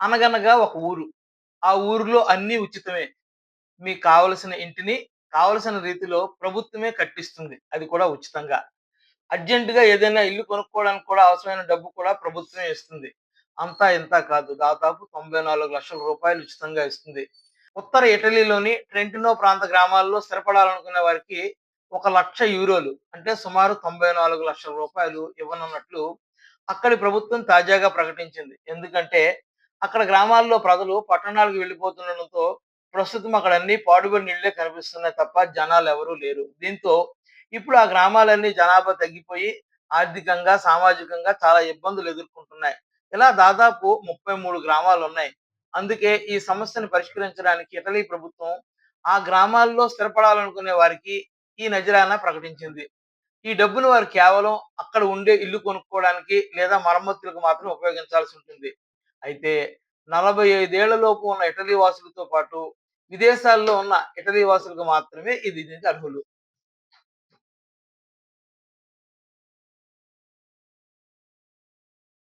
అనగనగా ఒక ఊరు. ఆ ఊరిలో అన్నీ ఉచితమే. మీకు కావలసిన ఇంటిని కావలసిన రీతిలో ప్రభుత్వమే కట్టిస్తుంది. అది కూడా ఉచితంగా. అర్జెంటుగా ఏదైనా ఇల్లు కొనుక్కోవడానికి కూడా అవసరమైన డబ్బు కూడా ప్రభుత్వమే ఇస్తుంది. అంతా ఇంత కాదు. దాదాపు 94,00,000 రూపాయలు ఉచితంగా ఇస్తుంది. ఉత్తర ఇటలీలోని ట్రెంటినో ప్రాంత గ్రామాల్లో స్థిరపడాలనుకునే వారికి ఒక లక్ష యూరోలు అంటే సుమారు 94,00,000 రూపాయలు ఇవ్వనున్నట్లు అక్కడి ప్రభుత్వం తాజాగా ప్రకటించింది. ఎందుకంటే అక్కడ గ్రామాల్లో ప్రజలు పట్టణాలకు వెళ్ళిపోతుండడంతో ప్రస్తుతం అక్కడ అన్ని పాడుబడి నీళ్ళే కనిపిస్తున్నాయి తప్ప జనాలు ఎవరూ లేరు. దీంతో ఇప్పుడు ఆ గ్రామాలన్నీ జనాభా తగ్గిపోయి ఆర్థికంగా, సామాజికంగా చాలా ఇబ్బందులు ఎదుర్కొంటున్నాయి. ఇలా దాదాపు ముప్పై మూడు గ్రామాలు ఉన్నాయి అందుకే ఈ సమస్యను పరిష్కరించడానికి ఇటలీ ప్రభుత్వం ఆ గ్రామాల్లో స్థిరపడాలనుకునే వారికి ఈ నజరానా ప్రకటించింది. ఈ డబ్బును వారు కేవలం అక్కడ ఉండే ఇల్లు కొనుక్కోవడానికి లేదా మరమ్మతులకు మాత్రం ఉపయోగించాల్సి ఉంటుంది. అయితే 45 ఏళ్ళలోపు ఉన్న ఇటలీ వాసులతో పాటు విదేశాల్లో ఉన్న ఇటలీ వాసులకు మాత్రమే ఇది దీనికి అర్హులు.